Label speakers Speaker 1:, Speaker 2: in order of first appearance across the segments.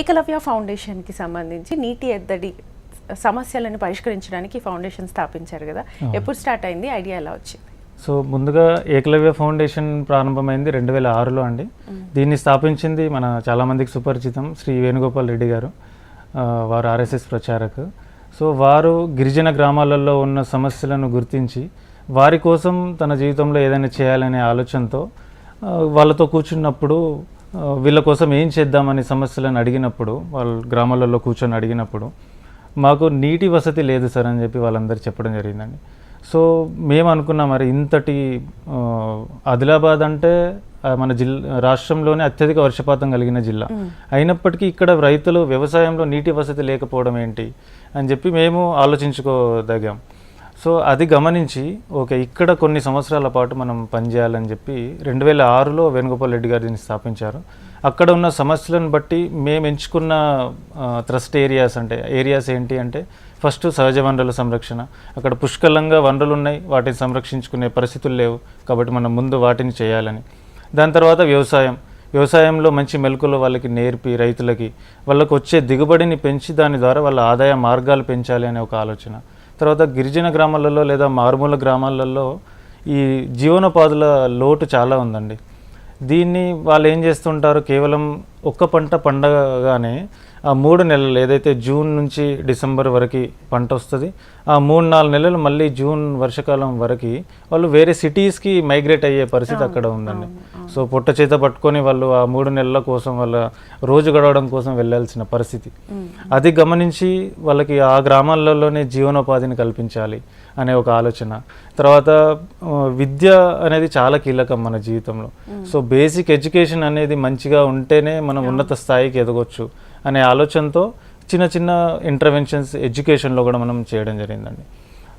Speaker 1: ఏకలవ్య ఫౌండేషన్కి సంబంధించి నీటి ఎద్దడి సమస్యలను పరిష్కరించడానికి ఫౌండేషన్ స్థాపించారు కదా. ఎప్పుడు స్టార్ట్ అయింది? ఐడియా ఎలా వచ్చింది?
Speaker 2: సో ముందుగా ఏకలవ్య ఫౌండేషన్ ప్రారంభమైంది రెండు వేల ఆరులో అండి. దీన్ని స్థాపించింది మన చాలామందికి సుపరిచితం శ్రీ వేణుగోపాల్ రెడ్డి గారు వారు ఆర్ఎస్ఎస్ ప్రచారక్. సో వారు గిరిజన గ్రామాలలో ఉన్న సమస్యలను గుర్తించి వారి కోసం తన జీవితంలో ఏదైనా చేయాలనే ఆలోచనతో వాళ్ళతో కూర్చున్నప్పుడు వీళ్ళ కోసం ఏం చేద్దామని సమస్యలను అడిగినప్పుడు వాళ్ళ గ్రామాలలో కూర్చొని అడిగినప్పుడు మాకు నీటి వసతి లేదు సార్ అని చెప్పి వాళ్ళందరూ చెప్పడం జరిగిందండి. సో మేము అనుకున్నాం మరి ఇంతటి ఆదిలాబాద్ అంటే మన జిల్లా రాష్ట్రంలోనే అత్యధిక వర్షపాతం కలిగిన జిల్లా. అయినప్పటికీ ఇక్కడ రైతులు వ్యవసాయంలో నీటి వసతి లేకపోవడం ఏంటి అని చెప్పి మేము ఆలోచించుకోదగాం. సో అది గమనించి ఓకే ఇక్కడ కొన్ని సంవత్సరాల పాటు మనం పనిచేయాలని చెప్పి రెండు వేల ఆరులో వేణుగోపాల్ రెడ్డి గారు దీన్ని స్థాపించారు. అక్కడ ఉన్న సమస్యలను బట్టి మేము ఎంచుకున్న థ్రస్ట్ ఏరియాస్ అంటే ఏరియాస్ ఏంటి అంటే ఫస్ట్ సహజ వనరుల సంరక్షణ. అక్కడ పుష్కలంగా వనరులు ఉన్నాయి వాటిని సంరక్షించుకునే పరిస్థితులు లేవు కాబట్టి మనం ముందు వాటిని చేయాలని. దాని తర్వాత వ్యవసాయం. వ్యవసాయంలో మంచి మెలకులు వాళ్ళకి నేర్పి రైతులకి వాళ్ళకు వచ్చే దిగుబడిని పెంచి దాని ద్వారా వాళ్ళ ఆదాయ మార్గాలు పెంచాలి అనే ఒక ఆలోచన. తర్వాత గిరిజన గ్రామాలలో లేదా మారుమూల గ్రామాలలో ఈ జీవనోపాధుల లోటు చాలా ఉందండి. దీన్ని వాళ్ళు ఏం చేస్తుంటారు? కేవలం ఒక్క పంట పండగానే ఆ మూడు నెలలు ఏదైతే జూన్ నుంచి డిసెంబర్ వరకు పంట వస్తుంది ఆ మూడు నాలుగు నెలలు మళ్ళీ జూన్ వర్షాకాలం వరకు వాళ్ళు వేరే సిటీస్కి మైగ్రేట్ అయ్యే పరిస్థితి అక్కడ ఉందండి. సో పొట్ట చేత పట్టుకొని వాళ్ళు ఆ మూడు నెలల కోసం వాళ్ళ రోజు గడవడం కోసం వెళ్ళాల్సిన పరిస్థితి. అది గమనించి వాళ్ళకి ఆ గ్రామాలలోనే జీవనోపాధిని కల్పించాలి అనే ఒక ఆలోచన. తర్వాత విద్య అనేది చాలా కీలకం మన జీవితంలో. సో బేసిక్ ఎడ్యుకేషన్ అనేది మంచిగా ఉంటేనే మనం ఉన్నత స్థాయికి ఎదగొచ్చు అనే ఆలోచనతో చిన్న చిన్న ఇంటర్వెన్షన్స్ ఎడ్యుకేషన్లో కూడా మనం చేయడం జరిగిందండి.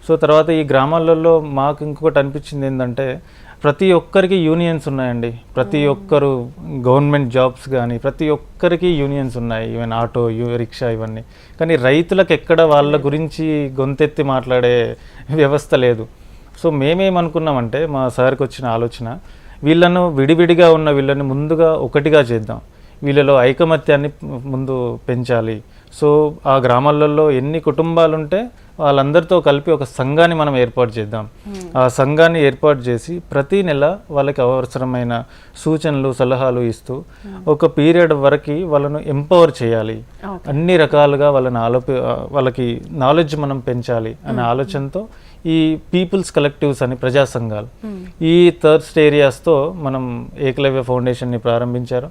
Speaker 2: సో తర్వాత ఈ గ్రామాలలో మాకు ఇంకొకటి అనిపించింది ఏంటంటే ప్రతి ఒక్కరికి యూనియన్స్ ఉన్నాయండి. ప్రతి ఒక్కరు గవర్నమెంట్ జాబ్స్ కానీ ప్రతి ఒక్కరికి యూనియన్స్ ఉన్నాయి. ఈవెన్ ఆటో యూ రిక్షా ఇవన్నీ. కానీ రైతులకు ఎక్కడ వాళ్ళ గురించి గొంతెత్తి మాట్లాడే వ్యవస్థ లేదు. సో మేమేమనుకున్నామంటే మా సార్కి వచ్చిన ఆలోచన వీళ్ళను విడివిడిగా ఉన్న వీళ్ళని ముందుగా ఒకటిగా చేద్దాం. వీళ్ళలో ఐకమత్యాన్ని ముందు పెంచాలి. సో ఆ గ్రామాలలో ఎన్ని కుటుంబాలు ఉంటే వాళ్ళందరితో కలిపి ఒక సంఘాన్ని మనం ఏర్పాటు చేద్దాం. ఆ సంఘాన్ని ఏర్పాటు చేసి ప్రతి నెల వాళ్ళకి అవసరమైన సూచనలు సలహాలు ఇస్తూ ఒక పీరియడ్ వరకు వాళ్ళను ఎంపవర్ చేయాలి. అన్ని రకాలుగా వాళ్ళని ఆలోపి వాళ్ళకి నాలెడ్జ్ మనం పెంచాలి అనే ఆలోచనతో ఈ పీపుల్స్ కలెక్టివ్స్ అని ప్రజా సంఘాలు. ఈ థర్స్ట్ ఏరియాస్తో మనం ఏకలవ్య ఫౌండేషన్ని ప్రారంభించారు.